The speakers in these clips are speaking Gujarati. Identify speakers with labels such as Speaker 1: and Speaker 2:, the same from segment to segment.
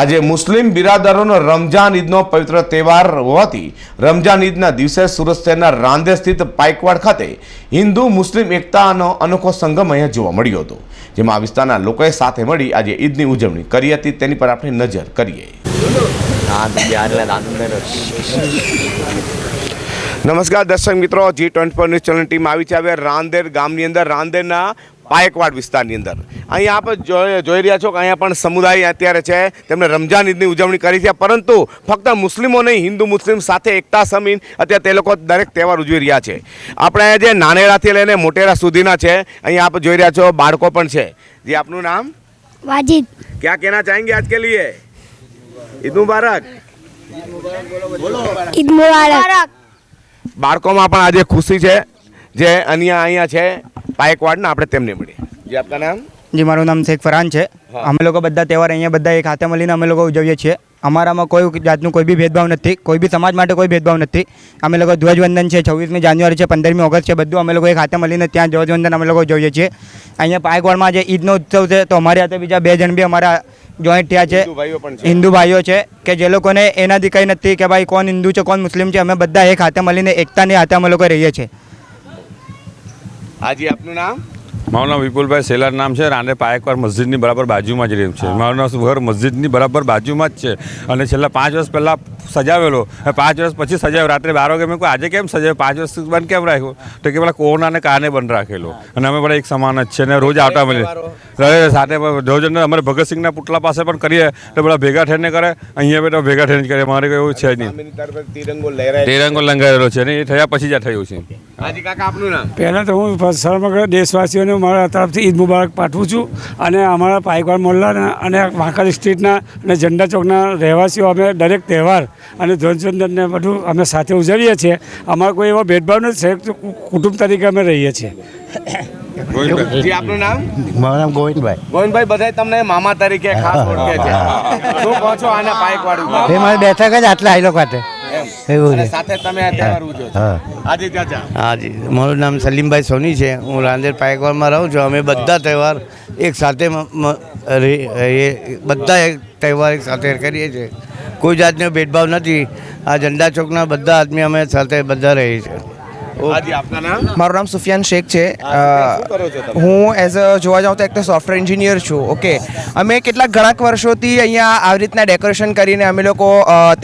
Speaker 1: આજે મુસ્લિમ બિરાદરોનો રમઝાન ઈદનો પવિત્ર તહેવાર હોવાથી રમજાન ઈદના દિવસે સુરત શહેરના રાંદે સ્થિત પાઇકવાડ ખાતે હિન્દુ મુસ્લિમ એકતાનો અનોખો સંગમ અહીંયા જોવા મળ્યો હતો જેમાં આ વિસ્તારના લોકોએ સાથે મળી આજે ઈદની ઉજવણી કરી હતી. તેની પર આપણે નજર કરીએ. નમસ્કાર દર્શક મિત્રો Zee twenty four news channel team આવી છે. હવે રાંદેર ગામની અંદર રાંદેરના પાયકવાડ વિસ્તારની અંદર. અહીંયા આપ જોઈ રહ્યા છો કે અહીંયા પણ સમુદાય અત્યારે છે તેમણે રમજાન ઈદની ઉજવણી કરી છે પરંતુ ફક્ત મુસ્લિમો નહીં હિન્દુ મુસ્લિમ સાથે એકતા સમીન અત્યારે તે લોકો દરેક તહેવાર ઉજવી રહ્યા છે. આપણે અહીંયા જે નાનેરાથી લઈને મોટેરા સુધીના છે અહીંયા આપ જોઈ રહ્યા છો બાળકો પણ છે. જે આપનું નામ?
Speaker 2: વાજિદ.
Speaker 1: ક્યાં કહેના ચાહેંગે આજ કે લીએ? ઈદ મુબારક.
Speaker 2: ઈદ મુબારક.
Speaker 1: બાળકોમાં પણ આજે ખુશી છે. જે અહીંયા અહીંયા છે પાયકવાડના આપણે તેમને મળીએ. જે આપના નામ?
Speaker 3: જી મારું નામ શેખ ફરહાન છે. અમે લોકો બધા તહેવાર અહીંયા બધા એક હાથે મળીને અમે લોકો ઉજવીએ છીએ. અમારામાં કોઈ જાતનું કોઈ બી ભેદભાવ નથી કોઈ બી સમાજ માટે કોઈ ભેદભાવ નથી. અમે લોકો ધ્વજવંદન છે છવ્વીસમી જાન્યુઆરી છે પંદરમી ઓગસ્ટ છે બધું અમે લોકો એક હાથે મળીને ત્યાં ધ્વજવંદન અમે લોકો જોઈએ છીએ. અહીંયા પાયકવાડમાં જે ઈદનો ઉત્સવ છે તો અમારી હાથે બીજા બે જણ બી અમારા જોઈન્ટ થયા છે.
Speaker 1: હિન્દુ ભાઈઓ છે.
Speaker 3: હિન્દુ ભાઈઓ છે કે જે લોકોને એનાથી કંઈ નથી કે ભાઈ કોણ હિન્દુ છે કોણ મુસ્લિમ છે અમે બધા એક હાથે મળીને એકતાની હાથે અમે લોકો રહીએ છીએ.
Speaker 1: હાજી આપનું નામ?
Speaker 4: મારું નામ વિપુલભાઈ સેલાર નામ છે. રાંડે પાયકવાર મસ્જિદની બરાબર બાજુમાં જ રહ્યું છે. મારું નામ ઘર મસ્જિદની બરાબર બાજુમાં જ છે. અને છેલ્લા પાંચ વર્ષ પહેલાં સજાવેલો. પાંચ વર્ષ પછી સજાવ્યો રાત્રે બાર વાગે મેં કહ્યું આજે કેમ સજાવ્યો પાંચ વર્ષ બંધ કેમ રાખ્યો? તો કે પેલા કોરોનાને કારણે બંધ રાખેલો. અને અમે બધા એક સમાન જ છે. અને રોજ આવતા મળીએ. રહે સાથે રોજ અમારે ભગતસિંહના પુટલા પાસે પણ કરીએ. તો બધા ભેગા થઈને કરે. અહીંયા બધા ભેગા થઈને કરે મારે કોઈ એવું છે નહીં.
Speaker 1: તિરંગો લહેરાય છે.
Speaker 4: લંગાવેલો છે અને એ થયા પછી જ આ થયું છે.
Speaker 1: હાજી કાકા આપનું નામ?
Speaker 5: પહેલાં તો હું સમગ્ર દેશવાસીઓને મારા તરફથી ઈદ મુબારક પાઠવું છું અને અમારા પાયકવાડ મોલ્લાના અને વાંકલ સ્ટ્રીટના અને ઝંડા ચોકના રહેવાસીઓ અમે દરેક તહેવાર અને ધ્વજવંદનને બધું અમે સાથે ઉજવીએ છીએ. અમારો કોઈ એવો ભેદભાવ નથી સંયુક્ત કુટુંબ તરીકે અમે રહીએ છીએ.
Speaker 1: જી આપનું નામ?
Speaker 6: મારું નામ ગોવિંદભાઈ.
Speaker 1: ગોવિંદભાઈ બધાય તમને મામા તરીકે ખાસ ઓળખે છે. શું કહો છો આના પાયકવાડ
Speaker 6: એ મારે બેઠક જ આટલા આઈ લોકો ખાતે. એવું છે.
Speaker 1: સાથે તમે આ તહેવાર ઉજવો છો.
Speaker 6: હા.
Speaker 1: હાજી ચાચા.
Speaker 6: હાજી. મારું નામ સલીમભાઈ સોની છે. હું રાંદેર પાયકવાડમાં રહું છું. અમે બધા તહેવાર એક સાથે બધા એક તહેવાર એક સાથે કરીએ છીએ. કોઈ જાતનો ભેદભાવ નથી. આ ઝંડા ચોકના બધા આદમી અમે સાથે બધા રહીએ છીએ.
Speaker 1: હાજી આપના નામ?
Speaker 7: મારું નામ સુફિયાન શેખ છે. હું એઝ અ જોવા જાઉં તો એક તો સોફ્ટવેર એન્જિનિયર છું ઓકે અમે કેટલાક ઘણાક વર્ષોથી અહીંયા આવી રીતના ડેકોરેશન કરીને અમે લોકો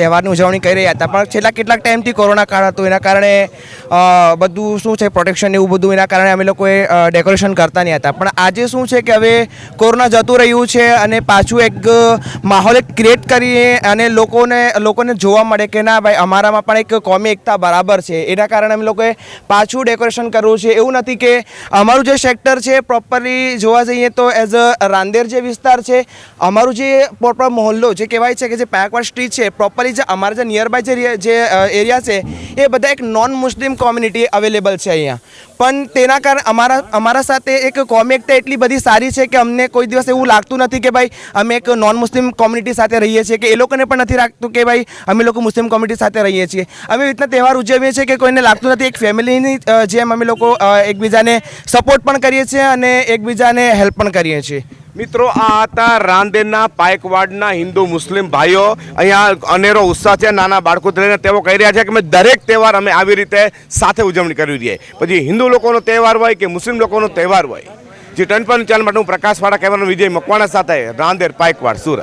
Speaker 7: તહેવારની ઉજવણી કરી રહ્યા હતા પણ છેલ્લા કેટલાક ટાઈમથી કોરોના કાળ હતો એના કારણે બધું શું છે પ્રોટેક્શન એવું બધું એના કારણે અમે લોકોએ ડેકોરેશન કરતા નહીં હતા. પણ આજે શું છે કે હવે કોરોના જતું રહ્યું છે અને પાછું એક માહોલ એક ક્રિએટ કરીએ અને લોકોને લોકોને જોવા મળે કે ના ભાઈ અમારામાં પણ એક કોમી એકતા બરાબર છે. એના કારણે અમે લોકોએ પાછું ડેકોરેશન કરવું છે. એવું નથી કે અમારું જે સેક્ટર છે પ્રોપરલી જોવા જઈએ તો એઝ અ રાંદેર જે વિસ્તાર છે, અમારું જે પ્રોપર મોહલ્લો જે કહેવાય છે કે જે પાયકવાડ સ્ટ્રીટ છે પ્રોપરલી જે અમારા જે નિયર બાય જે એરિયા છે, એ બધા એક નોન મુસ્લિમ કોમ્યુનિટી અવેલેબલ છે અહીંયા. પણ તેના કારણે અમારા અમારા સાથે એક કોમી એટલી બધી સારી છે કે અમને કોઈ દિવસ એવું લાગતું નથી કે ભાઈ અમે એક નોન મુસ્લિમ કોમ્યુનિટી સાથે રહીએ છીએ કે એ લોકોને પણ નથી લાગતું કે ભાઈ અમે લોકો મુસ્લિમ કોમ્યુનિટી સાથે રહીએ છીએ. અમે રીતના તહેવાર ઉજવીએ છીએ કે કોઈને લાગતું નથી એક ફેમિલીની જેમ અમે લોકો એકબીજાને સપોર્ટ પણ કરીએ છીએ અને એકબીજાને હેલ્પ પણ કરીએ છીએ.
Speaker 1: મિત્રો, આ હતા રાંદેરના પાયકવાડના હિન્દુ મુસ્લિમ ભાઈઓ. અહીંયા અનેરો ઉત્સાહ છે, નાના બાળકો લઈને તેઓ કહી રહ્યા છે કે અમે દરેક તહેવાર અમે આવી રીતે સાથે ઉજવણી કરવી જોઈએ પછી હિન્દુ લોકોનો તહેવાર હોય કે મુસ્લિમ લોકોનો તહેવાર હોય, જે ટનપન ચેનલ માટે હું પ્રકાશવાળા વિજય મકવાણા સાથે રાંદેર પાયકવાડ, સુરત.